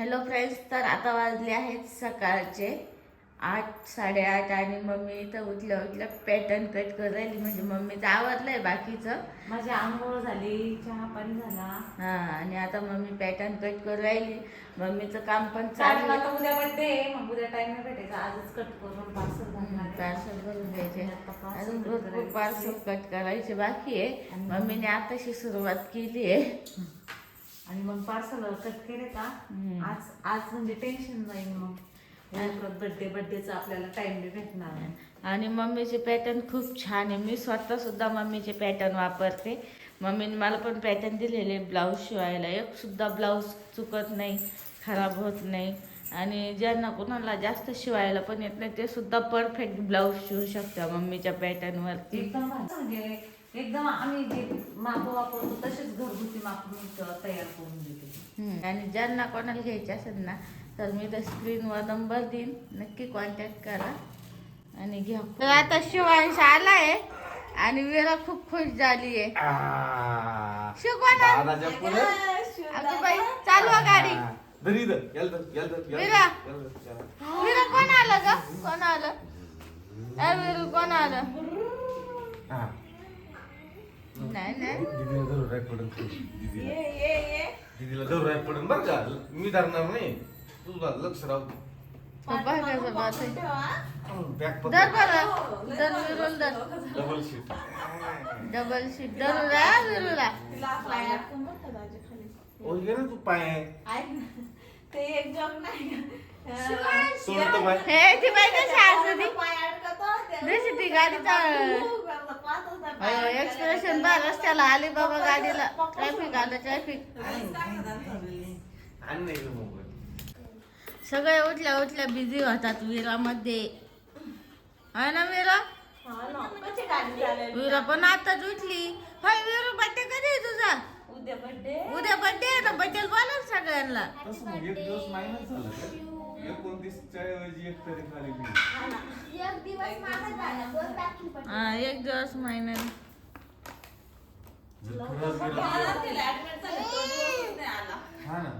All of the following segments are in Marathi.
हॅलो फ्रेंड्स तर आता वाजले आहेत सकाळचे आठ साडेआठ आणि मम्मी इथं उठल्या उठल्या पॅटर्न कट करायली म्हणजे मम्मीचं आवडलंय बाकीचं. माझी आंघोळ झाली चहा पाणी झाला. हा आणि आता मम्मी पॅटर्न कट करू राहिली. मम्मीचं काम पण चालू आता उद्या बर्थडे मग उद्या टाइम नाही भेटायचा. आजच कट करून पार्सल पार्सल भरून द्यायचे अजून भरपूर. पार्सल कट करायचे बाकी आहे. मम्मीने आताशी सुरुवात केली आहे. आणि मग पार्सल कट केले का. आज आज म्हणजे टेन्शन जाईल मग. बर्थडे बर्थडेचा आपल्याला टाइम बी भेटणार नाही. आणि मम्मीचे पॅटर्न खूप छान आहे. मी स्वतः सुद्धा मम्मीचे पॅटर्न वापरते. मम्मीने मला पण पॅटर्न दिलेले ब्लाऊज शिवायला. एक सुद्धा ब्लाऊज चुकत नाही खराब होत नाही. आणि ज्यांना कोणाला जास्त शिवायला पण येत नाही ते सुद्धा परफेक्ट ब्लाऊज शिवू शकता मम्मीच्या पॅटर्नवरती एकदम. म्हणजे एकदम आम्ही जे माप वापरतो तसेच घरगुती माप मी तयार करून देते. हम्म. आणि ज्यांना कोणाला घ्यायचे असेल ना तर मी तर स्क्रीनवर नंबर देईन. नक्की कॉन्टॅक्ट करा आणि घ्या. तर आता शिवांश आलाय आणि वेळा खूप खुश झाली आहे आ, शिकवा दादाच्या पुढं. अगं बाई चालवा गाडी. आ, धरी इथं, याला धर, याला धर, याला विरा. धर, याला धर, याला. विरा कोण आलं ग? कोण आलं? विरू कोण आलं? हा. नाही नाही. दीदीला धरून राय पडन तू, दीदीला. दीदीला धरून राय पडन. बरं का मी धरणार नाही. तुझा लक्ष राहू दे. पप्पा कसं बात आहे बॅग दर पकड. बरं. दर विरुल दर डबल शीट डबल शीट धरू रा विरूला ओ ये ना तू पाय. ते एक जॉब नाही सोडतो बाय हे ती बाई कशी हसती दिसते ती गाडीचा. एक्सप्रेशन बा रस्त्याला आली बाबा गाडीला. ट्रॅफिक आलं ट्रॅफिक आणि नाही गं मोबाईल. सगळे उठल्या उठल्या बिझी होतात विरामध्ये. है ना विरा? विरा पण आताच उठली. होय विरू बड्डे कधी आहे तुझा? उद्या बर्थडे उद्या बड्डे आहे ना बड्डे बोला सगळ्यांना. तसं मग एक दिवस नाही ना झालं का? एकोणतीसच्या ऐवजी एक हा दिवस महिन्याने जर खरंच गेलं तर- हा ना.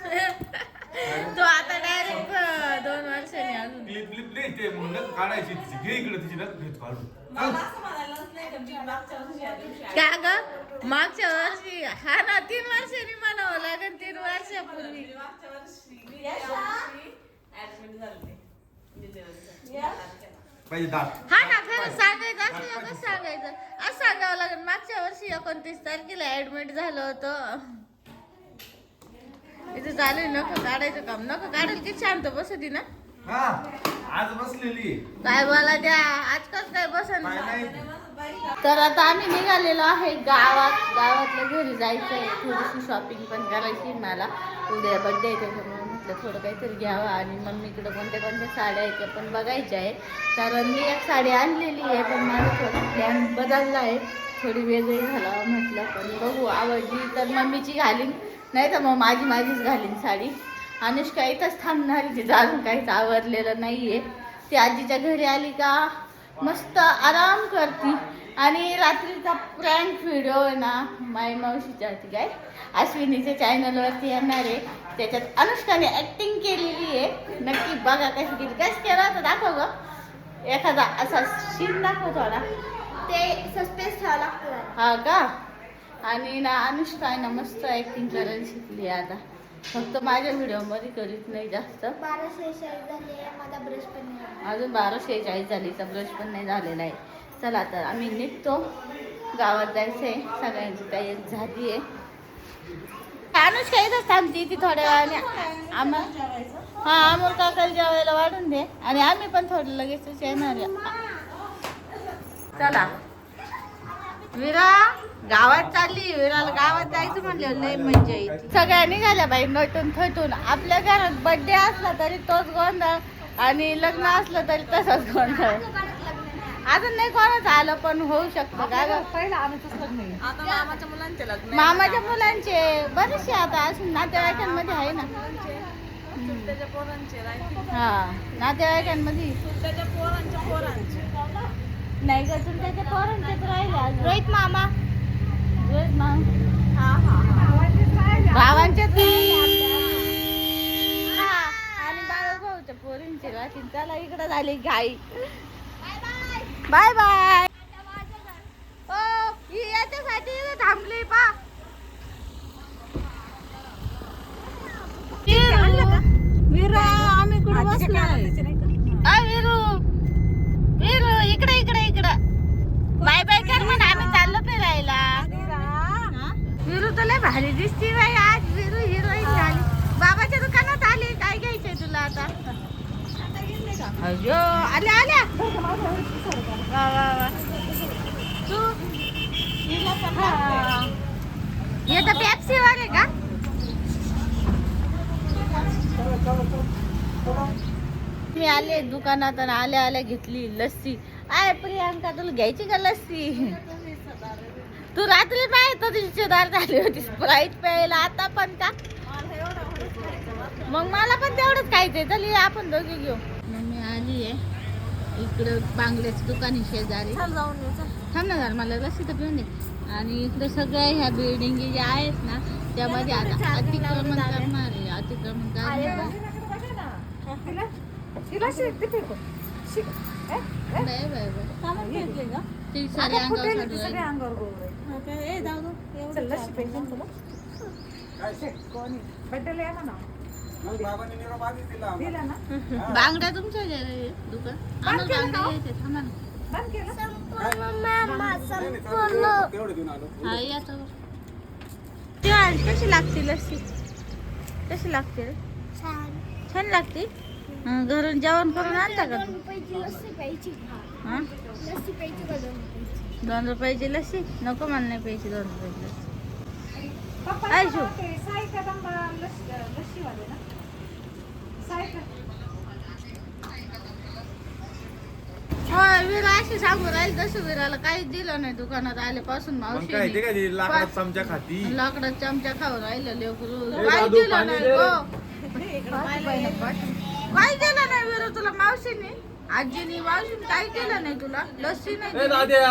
तो आता डायरेक्ट दोन वर्षांनी अजून. क्लिप क्लिप नाही ते मग नख काढायची. तिची घे इकडे तिची नख घेत काढून का ग? मागच्या वर्षी. हा ना तीन वर्षांनी वर्षापूर्वी पाहिजे दात. हा ना खरं सांगायचं असलं कसं सांगायचं. असं सांगावं लागेल. मागच्या वर्षी एकोणतीस तारखेला ऍडमिट झालं होतं. इथे चालू आहे नको काढायचं काम. नको काढेल की शांत बसती ना. हा आज बसलेली. काय बोला आजकाल काय बसन? काय नाही. तर आता आम्ही निघालेलो आहे गावात. गावातल्या घरी जायचंय. थोडीशी शॉपिंग पण करायची मला. उद्या बड्डे आहे त्याच्यामुळे म्हटलं थोडं काहीतरी घ्यावं आणि मम्मीकडे कोणत्या कोणत्या साड्या आहेत त्या पण बघायच्या आहे. कारण मी एक साडी आणलेली आहे पण माझा थोडा प्लॅन बदलला आहे. थोडी वेगळी झाला म्हटलं पण बघू. आवडली तर मम्मीची घालीन. नाही तर मग माझी माझीच घालीन साडी. अनुष्का इथंच थांबणार तिचं अजून काहीच आवडलेलं नाहीये. ती आजीच्या घरी आली का मस्त आराम करती. आणि रात्रीचा प्रँक व्हिडिओ आहे ना माय मावशीच्या ती काय अश्विनीच्या चॅनलवरती येणार आहे. त्याच्यात अनुष्काने ऍक्टिंग केलेली आहे. नक्की बघा कशी केली. कशी केला तर दाखव ग. एखादा असा सीन दाखव थोडा ते सस्पेन्स ठेवावं लागतं. हा का? आणि ना अनुष्का आहे ना मस्त ऍक्टिंग करायला शिकली आहे आता. फक्त माझ्या व्हिडिओमध्ये करीत नाही जास्त. बाराशे शेअर झाले माझा ब्रश पण नाही अजून बाराशे चाळीस झालीचा ब्रश पण नाही झालेला आहे. चला तर आम्ही निघतो. गावात जायचं आहे सगळ्यांची तयारी झाली आहे. अनुष्का इथंच थांबती ती थोड्या वेळाने. आम्हाला हा अमोल काकाला जेवायला वाढून दे. आणि आम्ही पण थोडं लगेच येणार चला. विरा. गावात चालली विराला गावात जायचं म्हणलं लय मजा येते. सगळ्या निघाल्या बाई नटून थटून. आपल्या घरात बर्थडे असला तरी तोच गोंधळ आणि लग्न असलं तरी तसंच गोंधळ. अजून नाही कोणाचं आलं पण होऊ शकतं. का ग मामाच्या मुलांचे लग्न मामाच्या मुलांचे. बरेचसे आता असून नातेवाईकांमध्ये आहे ना. हा नातेवाईकांमध्ये. त्याच्या पोरांच्या पोरांचे. नाही पोरांचेच राहिले. रोहित मामा. आहेत ना. भावांच्याच आणि भाऊच्या पोरींची राखी इकडे झाली घाई. Bye bye. ओ ही याच्यासाठी थांबली पा. आम्ही कुठे विरू. विरू इकडे इकडे इकडे. बाय बाय कर म्हणा भारी दिसती बाई आज विरू हिरोईन झाली. बाबाच्या दुकानात आली. काय घ्यायचंय तुला आता? अयो आल्या आल्या. वा वा वा. तू? हा. हे तर पेप्सी वाले का? मी आले दुकानात आणि आल्या आल्या घेतली लस्सी. आय प्रियांका तुला घ्यायची का लस्सी? तू रात्री पाहिजे तर रिश्तेदार झाली होती स्प्राईट प्यायला आता पण का? मग मला पण तेवढंच खायचंय. चल आपण दोघे घेऊ. मी आली आहे. इकडं बांगल्याचं दुकान शेजारी. थांब ना जरा मला लस्सी तर पिऊन दे. आणि इकडे सगळ्या ह्या बिल्डिंग ज्या आहेत ना त्यामध्ये आता अतिक्रमण करणार आहे. अतिक्रमण करणार बांगड्या तुमच्या दुकान? आम्हाला बांगड्या घ्यायचे थांबा ना. या तर. ती आज. कशी लागते लस्सी? कशी लागते? रे छान लागते? घरून जेवण करून आणता का तू लस्सी प्यायची. हं? दोन रुपयाची? लस्सी? नको मला नाही प्यायची दोन रुपयाची लस्सी. आयशू होय विरा अशी सांगू राहील तसं विराला काहीच दिलं नाही दुकानात आल्यापासून मग मावशी काय ते काय ते लाकडात चमचा खाती? लाकडात चमचा खाऊ राहिलं लेकरू. ए, काही दादू, दिलं पाणी नाही दे. गो. काही दिलं नाही विरा तुला मावशीने. आजीने मावशीने काही केलं नाही तुला लस्सी नाही ए दिली. दाद्या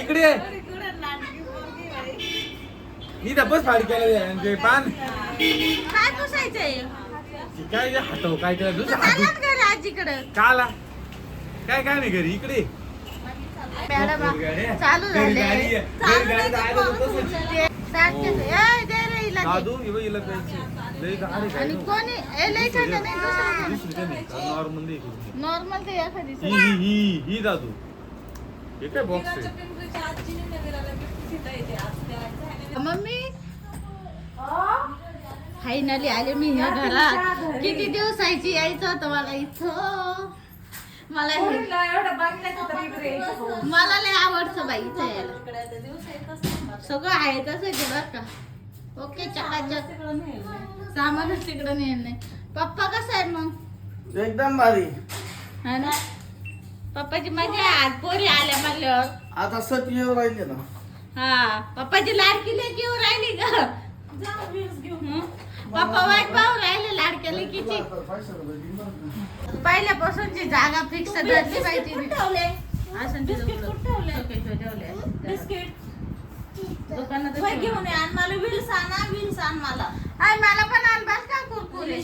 इकडे ये. इथं बस फाडी केलं ते पान काय पुसायचंय ती काय ते हातव काय त्याला दुसरं चालत हातू घरी आजीकडे काला काय काय नाही घरी इकडे मॅडम. चालू घरी झाले आहे. घरी गाडी होतं. दादू हिला प्यायची. आणि. कोणी. नॉर्मल. नॉर्मल ते एखादी. ही ही ही ही दादू हे काय बॉक्स आहे? मम्मी? फायनली आले मी ह्या घरात. किती दिवसाची यायचं होतं मला इथं? मला मला लय आवडतं बाई इथं यायला. सगळं आहे तसं. की बरं का. ओके चकाचक सामानच तिकडं नेलं नाही. पप्पा कसं आहे मग? एकदम भारी. है ना? पप्पाची मजा आहे. आज पोरी आल्या म्हणल्यावर. आता सत येऊ राहिले ना. हा. पप्पाची लाडकी लेकी येऊ राहिली का हं? पप्पा वाट पाहू राहिले लाडक्या लेकीची. पहिल्यापासूनची जागा फिक्स धरली पाहिजे असं दुकानात घेऊन आण मला विल्स आणा विल्स आण मला. आय मला पण आण बस का कुरकुरे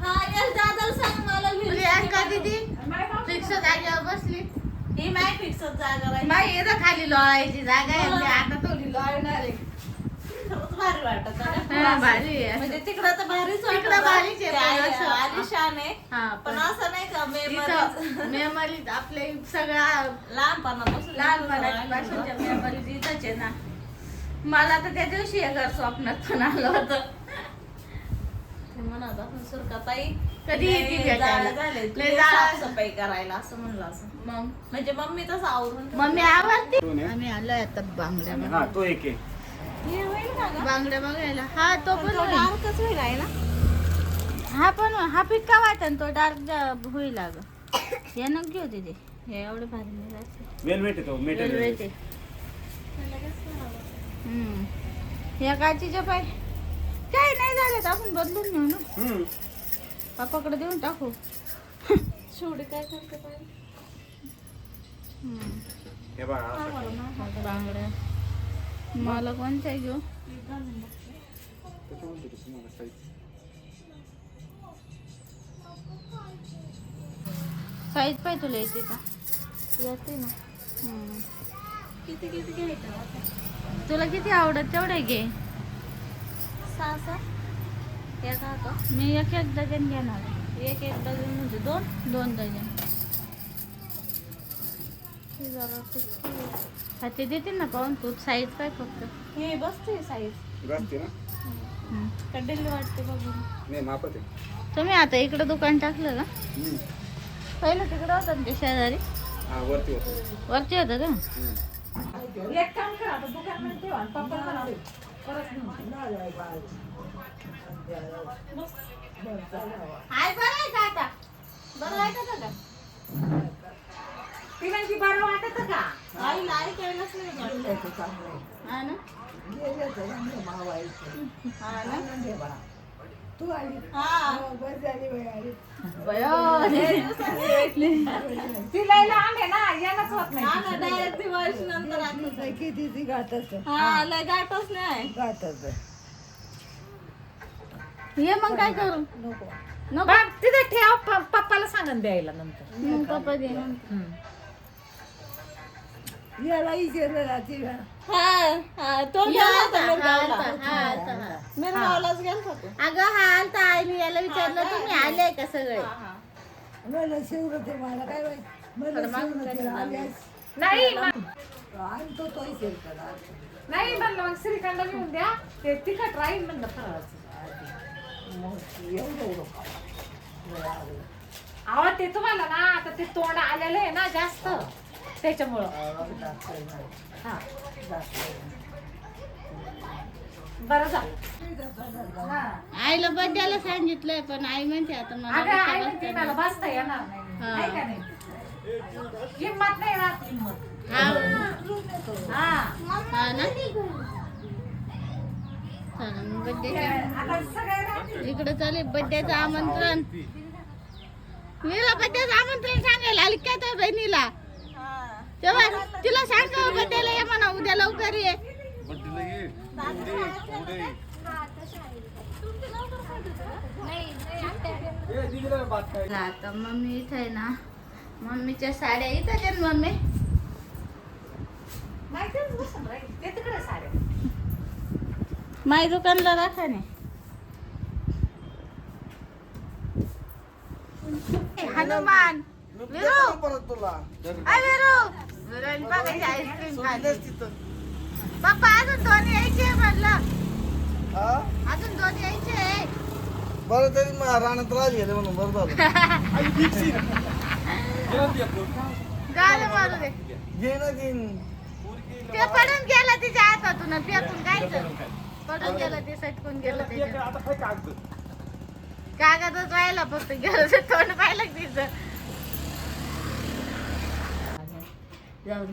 हा दादाला सांग मला प्रियांका दीदी? फिक्स जागेवर बसली. ही माय फिक्स जागा राहिली माय खाली लोळायची जागा आहे. आणि आता थोडी लोळणार आहे. भारी वाटत हा, भारी म्हणजे तिकडं तर भारीच तिकडं भारीच आहे, पण असं- आलिशान आहे. हा पण पण असं नाही का इथं मेमरीज आपले सगळ्या लहानपणापासून लहानपणापासूनच्या मेमरीज इथंच आहे ना. मला तर त्या दिवशी हे घर स्वप्नात पण आलं होतं. म्हणत आपण सुरकाताई कधी लय येते भेटायला? जाळं झाले. लय तुझे जाळं- साफसफाई करायला असं म्हणलं असं. मग? म्हणजे मम्मी तसं आवरून मम्मी आवडते आम्ही आलोय आता बांगड्या हा. तो एक आहे. हे होईल ना गं? बांगड्या बघायला. हा तो पण तो होईल. डार्कच होईल आहे ना? हा पण हा फिक्का वाटन तो डार्क होईल अगं. हे नको घेऊ तिथे हे एवढे भारी नाही जायचे वेलवेट आहे तो मेटल वेलवेट आहे. हम्म. या काचीच्या पाय काय नाही झालं तर आपण बदलून घेऊ ना. पापाकडे देऊन टाकू. शेवटी काय करते पाहिजे हम्म. हे बघा असं. बांगड्या. मला कोणत्या घेऊ त्याच्यामध्ये तुम्हाला size. साईज पाहिजे तुला येते का? येते ना. किती किती घ्यायचं? तुला किती आवडत तेवढे घे. सहा सहा. मी एक एक डझन घेणार आहे. एक एक डझन म्हणजे दोन? दोन डझन. हे. हा ते देते ना पाहून तू. साईज पाय फक्त? हे बसते साईज राहते ना. कडेल वाटते बघून. नाही मापत आहे. तुम्ही आता इकडं दुकान टाकलं का हम्म. पहिलं तिकडं होतं ना ते शेजारी? हा वरती होतं. वरती होतं का? एक काम करा आता दुकान ठेवा आणि पप्पा. परत घेऊन हाय बरं आहे का आता बरं वाटत का तिला ती बरं वाटत का आईला आई कळलंच हा ना? हा ना? तिला लांब आहे ना येणंच होत नाही. डायरेक्ट दिवाळी नंतर हा लय गाठच नाही. ये मग काय करू? नको. बाप तिथे ठेव प- पप्पाला सांगून द्यायला नंतर. मग पप्पा दे हा हा तो गेला होता मिरगावला. मिरगावलाच गेला होता अगं हा आलता आईने याला विचारलं तुम्ही आले का सगळे? नाही म- नाही म्हणलं मग श्रीखंड घेऊन द्या. ते तिखट राहील म्हणलं फराळाचं. अहो ते तुम्हाला ना आता ते तोंड आलेलं आहे ना जास्त. त्याच्यामुळं. हा बरं जा हा. आईला बड्डेला सांगितलंय पण आई म्हणते आता मला अगं आई बसायला म्हणते मला बसता येणार नाही. हा. नाही का नाही? हिंमत नाही राहत हा. हा. हा ना? मग बड्डेच्या आता सगळे राहतील. इकडे चालेल बड्डेचं आमंत्रण. मीला बड्डेचं आमंत्रण सांगायला आली काय त्या बहिणीला? तेव्हा तिला सांग बड्डेला ये म्हणा उद्या लवकर ये. बड्डेला आता मम्मी इथं आहे ना. मम्मीच्या साड्या इथं आहे ना मम्मी. माय दुकानला राखा ने. हनुमान विरू. परत तुला अय विरू. पप्पा अजून दोन यायचे म्हणलं. हा? अजून दोन यायचे बरं तरी मग रानात राहिली म्हणून बरं झालं. गालं मारू दे. घे ना घेईन ते पडून गेलं तिच्या हातातून फेकून काय पडून गेलं ते सटकून गेलं त्याच्या कागदच राहिला फक्त गेलं ते तोंड पाहिलं तिचं. जाऊ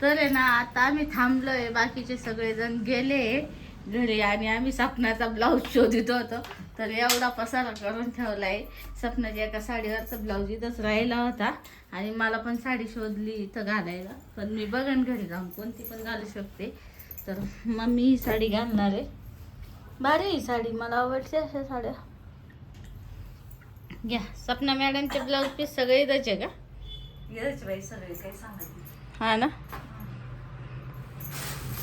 तर आहे ना आता आम्ही थांबलोय बाकीचे सगळेजण गेले. घरी आणि आम्ही सपनाचा ब्लाऊज शोधित होतो. तर एवढा पसारा करून ठेवला आहे सपनाच्या एका साडीवरचा ब्लाऊज इथंच राहिला होता. आणि मला पण साडी शोधली इथं घालायला. पण मी बघन घरी जाऊन कोणती पण घालू शकते. तर मम्मी ही साडी घालणार आहे. भारी ही साडी. मला आवडते अशा साड्या. घ्या. सपना मॅडमचे ब्लाऊज पीस सगळे इथंच आहे का? येच बाई सगळे काही सांगायचं हा ना?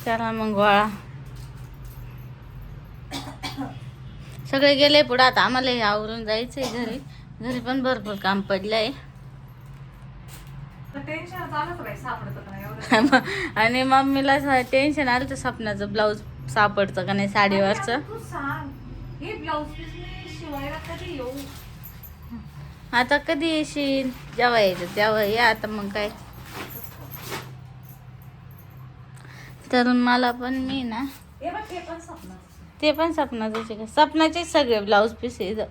चला मग गोळा. सगळे गेले पुढे. आता आम्हाला हे आवरून जायचंय घरी. घरी पण भरपूर काम नाही एवढं? आणि मम्मीला टेन्शन आलं तर सपनाचं ब्लाऊज सापडतं का नाही साडीवरचं? आता कधी येशील? जेव्हा यायचं तेव्हा या. आता मग काय? तर मला पण मी ना ते पण सपनाचे का? सपनाचे सगळे ब्लाऊज पीस आहे इथं.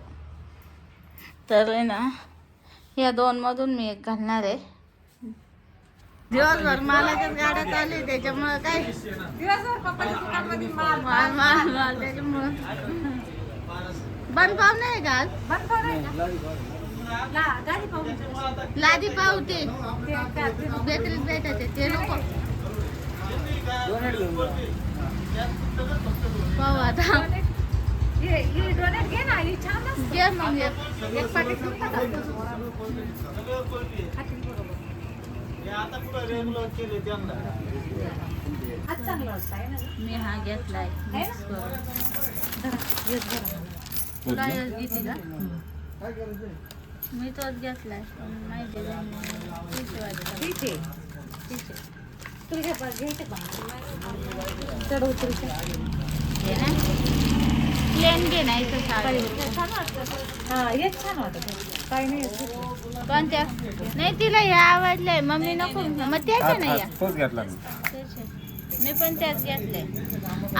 तर ना या दोन मधून मी एक घालणार आहे. दिवसभर मालाच्याच गाड्या चालू आहे त्याच्यामुळं काय? माल माल. माल माल त्याच्यामुळं. बंद पाव नाही का बंद नाही लादी पावते बेकरीत भेटायचे ते नको. पाहू आता। हे हे डोण्यात घे ना ही छान असतं घे मग एक एक पाकिट संपलं का? आज चांगला वाटतं आहे ना मी हा घेतलाय मिक्स करून. तुला एक घेते का? मी तोच घेतलाय पण चढ हे प्लेन घे ना इथं साडी. छान वाटतं. हा हेच छान वाटतं. काही नाही कोणत्या? नाही तिला हे आवडलंय. मम्मी नको मग त्याच्या नाही घेतला मी. पण त्याच घेतले